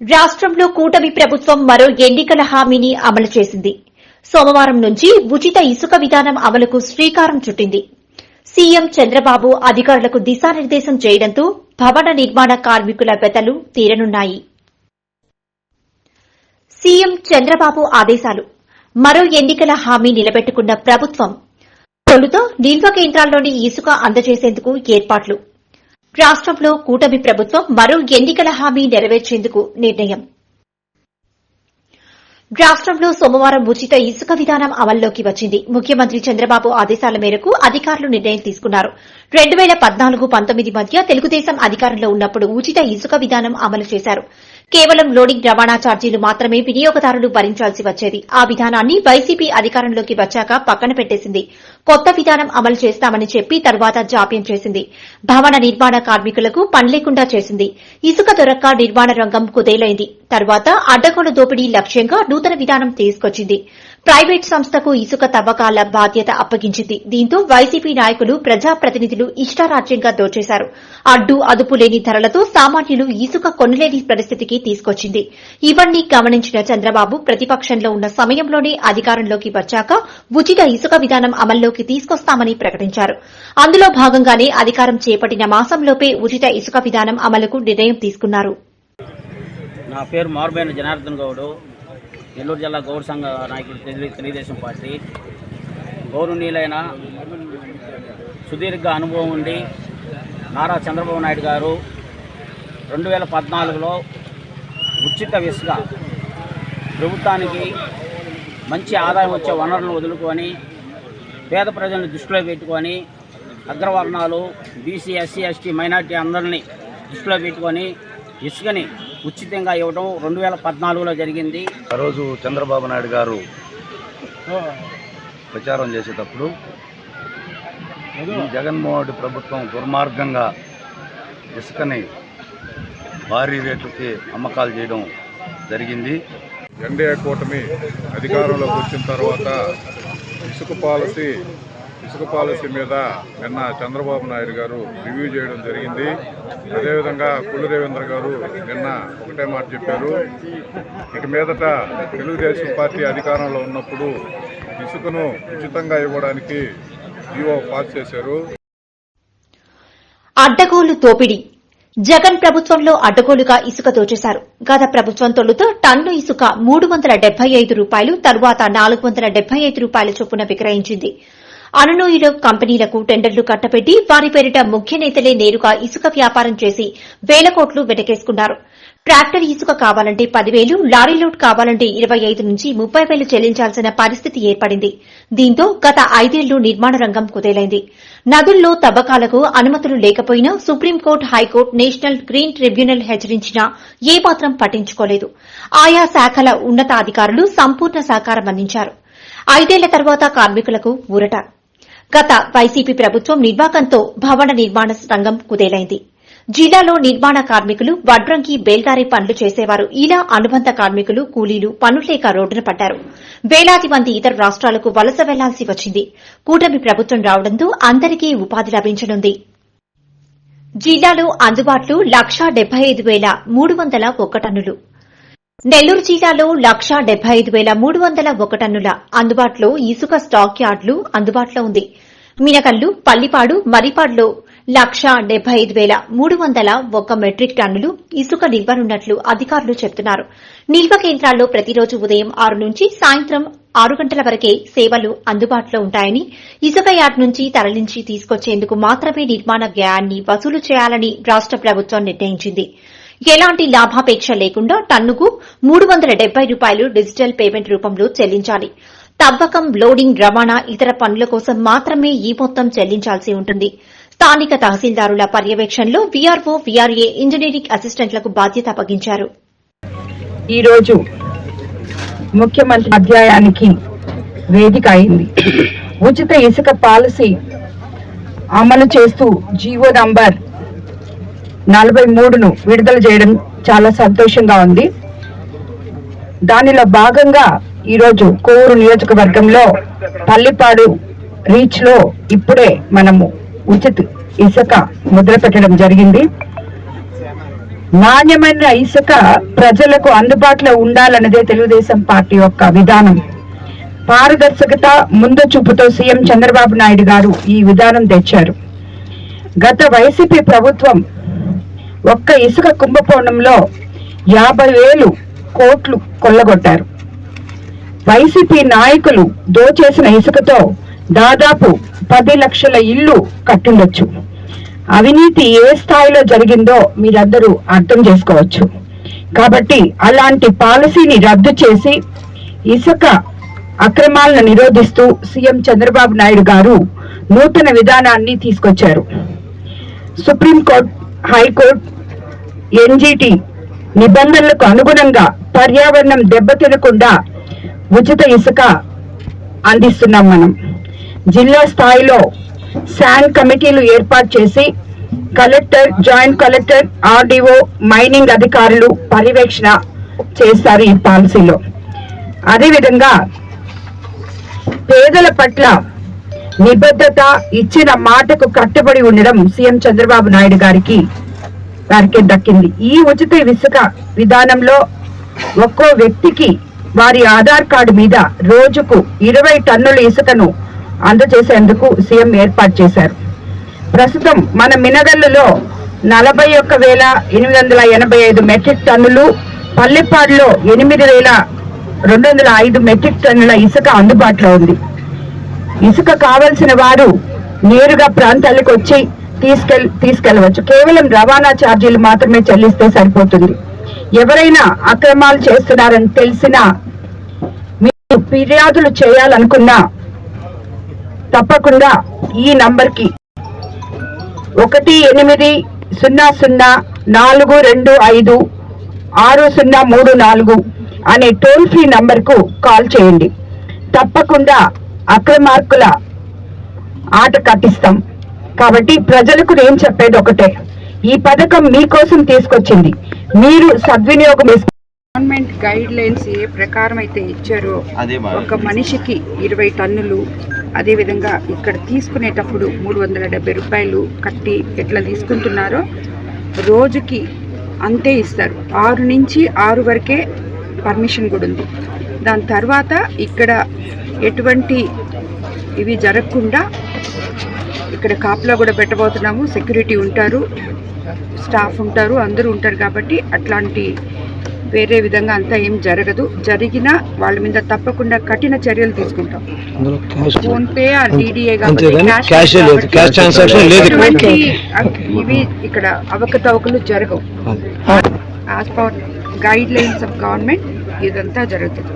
రాష్ట్రంలో కూటమి ప్రభుత్వం మరో ఎన్నికల హామీని అమలు చేసింది. సోమవారం నుంచి ఉచిత ఇసుక విధానం అమలుకు శ్రీకారం చుట్టింది. సీఎం చంద్రబాబు అధికారులకు దిశానిర్దేశం చేయడంతో భవన నిర్మాణ కార్మికుల వెతలు తీరనున్నాయి. సీఎం చంద్రబాబు ఆదేశాలు. మరో ఎన్నికల హామీ నిలబెట్టుకున్న ప్రభుత్వం. తొలుత నిల్వ కేంద్రాల్లోని ఇసుక అందజేసేందుకు ఏర్పాట్లు. రాష్ట్రంలో కూటమి ప్రభుత్వం మరో ఎన్నికల హామీ నెరవేర్చేందుకు నిర్ణయం. రాష్ట్రంలో సోమవారం ఉచిత ఇసుక విధానం అమల్లోకి వచ్చింది. ముఖ్యమంత్రి చంద్రబాబు ఆదేశాల మేరకు అధికారులు నిర్ణయం తీసుకున్నారు. రెండు వేల పద్నాలుగు పంతొమ్మిది మధ్య తెలుగుదేశం అధికారంలో ఉన్నప్పుడు ఉచిత ఇసుక విధానం అమలు చేశారు. కేవలం లోడింగ్ రవాణా ఛార్జీలు మాత్రమే వినియోగదారులు భరించాల్సి వచ్చేది. ఆ విధానాన్ని వైసీపీ అధికారంలోకి వచ్చాక పక్కన పెట్టేసింది. కొత్త విధానం అమలు చేస్తామని చెప్పి తర్వాత జాప్యం చేసింది. భవన నిర్మాణ కార్మికులకు పని లేకుండా చేసింది. ఇసుక దొరక్క నిర్మాణ రంగం కుదేలైంది. తర్వాత అడ్డగోలు దోపిడీ లక్ష్యంగా నూతన విధానం తీసుకొచ్చింది. ప్రైవేట్ సంస్థకు ఇసుక తవ్వకాల బాధ్యత అప్పగించింది. దీంతో వైసీపీ నాయకులు ప్రజాప్రతినిధులు ఇష్టారాజ్యంగా దోచేశారు. అడ్డు అదుపు లేని ధరలతో సామాన్యులు ఇసుక కొనలేని పరిస్థితికి తీసుకొచ్చింది. ఇవన్నీ గమనించిన చంద్రబాబు ప్రతిపక్షంలో ఉన్న సమయంలోనే అధికారంలోకి వచ్చాక ఉచిత ఇసుక విధానం అమల్లోకి తీసుకొస్తామని ప్రకటించారు. అందులో భాగంగానే అధికారం చేపట్టిన మాసంలోపే ఉచిత ఇసుక విధానం అమలుకు నిర్ణయం తీసుకున్నారు. నా పేరు మార్బైన జనార్దన్ గౌడ్. నెల్లూరు జిల్లా గౌర సంఘ నాయకుడు తెలుగు తెలుగుదేశం పార్టీ. గౌరవనీయులైన సుదీర్ఘ అనుభవం ఉండి నారా చంద్రబాబు నాయుడు గారు రెండు వేల పద్నాలుగులో ఉచిత ఇసుక ప్రభుత్వానికి మంచి ఆదాయం వచ్చే వనరులను వదులుకొని పేద ప్రజలను దృష్టిలో పెట్టుకొని అగ్రవర్ణాలు బీసీ ఎస్సీ ఎస్టీ మైనార్టీ అందరినీ దృష్టిలో పెట్టుకొని ఇసుకని ఉచితంగా ఇవ్వడం రెండు వేల పద్నాలుగులో జరిగింది. ఆ రోజు చంద్రబాబు నాయుడు గారు ప్రచారం చేసేటప్పుడు ఈ జగన్మోహన్ రెడ్డి ప్రభుత్వం దుర్మార్గంగా ఇసుకని భారీ రేట్లకి అమ్మకాలు చేయడం జరిగింది. ఎన్డీఏ కూటమి అధికారంలోకి వచ్చిన తర్వాత ఇసుక పాలసీ ఇసుక పాలసీ మీద నిన్న చంద్రబాబు నాయుడు గారు రివ్యూ చేయడం జరిగింది. అదేవిధంగా కుళ్ళు రవీంద్ర గారు నిన్న ఒకటే మాట చెప్పారు. ఇక మీదట తెలుగుదేశం పార్టీ అధికారంలో ఉన్నప్పుడు ఇసుకను ఉచితంగా ఇవ్వడానికి జీవో పాస్ చేశారు. అడ్డగోలు తోపిడి జగన్ ప్రభుత్వంలో అడ్డగోలుగా ఇసుక దోచేశారు గత ప్రభుత్వం తొలుతో టన్ను ఇసుక మూడు వందల డెబ్బై ఐదు రూపాయలు తరువాత నాలుగు వందల డెబ్బై ఐదు రూపాయల చొప్పున విక్రయించింది. అనునూయులు కంపెనీలకు టెండర్లు కట్టబెట్టి వారి పేరిట ముఖ్య నేతలే నేరుగా ఇసుక వ్యాపారం చేసి వేల కోట్లు వెటకేసుకున్నారు. ట్రాక్టర్ ఇసుక కావాలంటే పదివేలు లారీ లోడ్ కావాలంటే ఇరవై ఐదు నుంచి ముప్పై వేలు చెల్లించాల్సిన పరిస్థితి ఏర్పడింది. దీంతో గత ఐదేళ్ళు నిర్మాణ రంగం కుదేలైంది. నదుల్లో తవ్వకాలకు అనుమతులు లేకపోయినా supreme court high court national green tribunal హెచ్చరించినా ఏమాత్రం పట్టించుకోలేదు. ఆయా శాఖల ఉన్నతాధికారులు సంపూర్ణ సహకారం అందించారు. ఐదేళ్ళ తర్వాత కార్మికులకు ఊరట. గత వైసీపీ ప్రభుత్వం నిర్వాకంతో భవన నిర్మాణ రంగం కుదేలైంది. జిల్లాలో నిర్మాణ కార్మికులు వడ్రంకి బేల్దారి పనులు చేసేవారు. ఇలా అనుబంధ కార్మికులు కూలీలు పనులేక రోడ్డున పడ్డారు. వేలాది మంది ఇతర రాష్ట్రాలకు వలస వెళ్ళాల్సి వచ్చింది. కూటమి ప్రభుత్వం రావడంతో అందరికీ ఉపాధి లభించనుంది. జిల్లాలో అందుబాటులో లక్షా డెబ్బై ఐదు వేల మూడు వందల ఒక్క టన్నులు. నెల్లూరు జిల్లాలో లక్షా డెబ్బై ఐదు వేల మూడు వందల ఒక టన్నుల అందుబాటులో ఇసుక స్టాక్ యార్డులు అందుబాటులో ఉంది. మినకల్లు పల్లిపాడు మరిపాడులో లక్షా డెబ్బై ఐదు వేల మూడు వందల ఒక్క మెట్రిక్ టన్నులు ఇసుక నిల్వనున్నట్లు అధికారులు చెబుతున్నారు. నిల్వ కేంద్రాల్లో ప్రతిరోజు ఉదయం ఆరు నుంచి సాయంత్రం ఆరు గంటల వరకే సేవలు అందుబాటులో ఉంటాయని ఇసుక యార్డ్ నుంచి తరలించి తీసుకొచ్చేందుకు మాత్రమే నిర్మాణ వ్యయాన్ని వసూలు చేయాలని రాష్ట ప్రభుత్వం నిర్ణయించింది. ఎలాంటి లాభాపేక్ష లేకుండా టన్నుకు మూడు వందల డెబ్బై రూపాయలు డిజిటల్ పేమెంట్ రూపంలో చెల్లించాలి. తవ్వకం లోడింగ్ రవాణా ఇతర పనుల కోసం మాత్రమే ఈ మొత్తం చెల్లించాల్సి ఉంటుంది. స్థానిక తహసీల్దారుల పర్యవేక్షణలో వీఆర్ఓ వీఆర్ఏ ఇంజనీరింగ్ అసిస్టెంట్లకు బాధ్యత అప్పగించారు ఈరోజు ముఖ్యమంత్రి అధ్యాయానికి వేదిక అయింది. ఉచిత ఇసుక పాలసీ అమలు చేస్తూ జీవో నంబర్ నలభై మూడును విడుదల చేయడం చాలా సంతోషంగా ఉంది. దానిలో భాగంగా ఈరోజు కోవూరు నియోజకవర్గంలో పల్లిపాడు రీచ్లో ఇప్పుడే మనము ఉచిత ఇసుక ముద్ర పెట్టడం జరిగింది. నాణ్యమైన ఇసుక ప్రజలకు అందుబాటులో ఉండాలన్నదే తెలుగుదేశం పార్టీ యొక్క విధానం. పారదర్శకత ముందు చూపుతో సీఎం చంద్రబాబు నాయుడు గారు ఈ విధానం తెచ్చారు. గత వైసీపీ ప్రభుత్వం ఒక్క ఇసుక కుంభకోణంలో యాభై వేలు కోట్లు కొల్లగొట్టారు. వైసీపీ నాయకులు దోచేసిన ఇసుకతో దాదాపు పది లక్షల ఇల్లు కట్టుండొచ్చు. అవినీతి ఏ స్థాయిలో జరిగిందో మీరందరూ అర్థం చేసుకోవచ్చు. కాబట్టి అలాంటి పాలసీని రద్దు చేసి ఇసుక అక్రమాలను నిరోధిస్తూ సీఎం చంద్రబాబు నాయుడు గారు నూతన విధానాన్ని తీసుకొచ్చారు. సుప్రీంకోర్టు హైకోర్టు ఎన్జిటి నిబంధనలకు అనుగుణంగా పర్యావరణం దెబ్బతినకుండా ఉచిత ఇసుక అందిస్తున్నాం మనం. జిల్లా స్థాయిలో శాన్ కమిటీలు ఏర్పాటు చేసి collector joint collector RDO mining అధికారులు పర్యవేక్షణ చేస్తారు ఈ పాలసీలో. అదేవిధంగా పేదల పట్ల నిబద్ధత ఇచ్చిన మాటకు కట్టుబడి ఉండడం సీఎం చంద్రబాబు నాయుడు గారికి వారికి దక్కింది. ఈ ఉచిత ఇసుక విధానంలో ఒక్కో వ్యక్తికి వారి ఆధార్ కార్డు మీద రోజుకు ఇరవై టన్నుల ఇసుకను అందజేసేందుకు సీఎం ఏర్పాటు చేశారు. ప్రస్తుతం మన మినగల్లులో నలభై ఒక్క వేల ఎనిమిది వందల ఎనభై ఐదు మెట్రిక్ టన్నులు పల్లెపాడులో ఎనిమిది వేల రెండు వందల ఐదు మెట్రిక్ టన్నుల ఇసుక అందుబాటులో ఉంది. ఇసుక కావలసిన వారు నేరుగా ప్రాంతాలకు వచ్చి తీసుకెళ్ తీసుకెళ్ళవచ్చు కేవలం రవాణా ఛార్జీలు మాత్రమే చెల్లిస్తే సరిపోతుంది. ఎవరైనా అక్రమాలు చేస్తున్నారని తెలిసినా మీరు ఫిర్యాదులు చేయాలనుకున్నా తప్పకుండా ఈ నంబర్కి ఒకటి ఎనిమిది సున్నా సున్నా నాలుగు రెండు ఐదు ఆరు సున్నా మూడు నాలుగు అనే టోల్ ఫ్రీ నంబర్కు కాల్ చేయండి. తప్పకుండా అక్రమార్కుల ఆట కట్టిస్తాం. కాబట్టి ప్రజలకు నేను చెప్పేది ఒకటే. ఈ పథకం మీకోసం తీసుకొచ్చింది. మీరు సద్వినియోగం గవర్నమెంట్ గైడ్ లైన్స్ ఏ ప్రకారం అయితే ఇచ్చారో ఒక మనిషికి ఇరవై టన్నులు అదేవిధంగా ఇక్కడ తీసుకునేటప్పుడు మూడు వందల డెబ్బై రూపాయలు కట్టి ఎట్లా తీసుకుంటున్నారో రోజుకి అంతే ఇస్తారు. ఆరు నుంచి ఆరు వరకే పర్మిషన్ కూడా ఉంది. దాని తర్వాత ఇక్కడ ఎటువంటి ఇవి జరగకుండా ఇక్కడ కాపలా కూడా పెట్టబోతున్నాము. సెక్యూరిటీ ఉంటారు. స్టాఫ్ ఉంటారు. అందరూ ఉంటారు కాబట్టి అట్లాంటి వేరే విధంగా అంతా ఏం జరగదు. జరిగినా వాళ్ళ మీద తప్పకుండా కఠిన చర్యలు తీసుకుంటాం. అందులో క్యాష్ ఫోన్ పే ఆ డిడిఏ. ఎటువంటి ఇవి ఇక్కడ అవకతవకలు జరగవు. As per guidelines of government ఇదంతా జరుగుతుంది.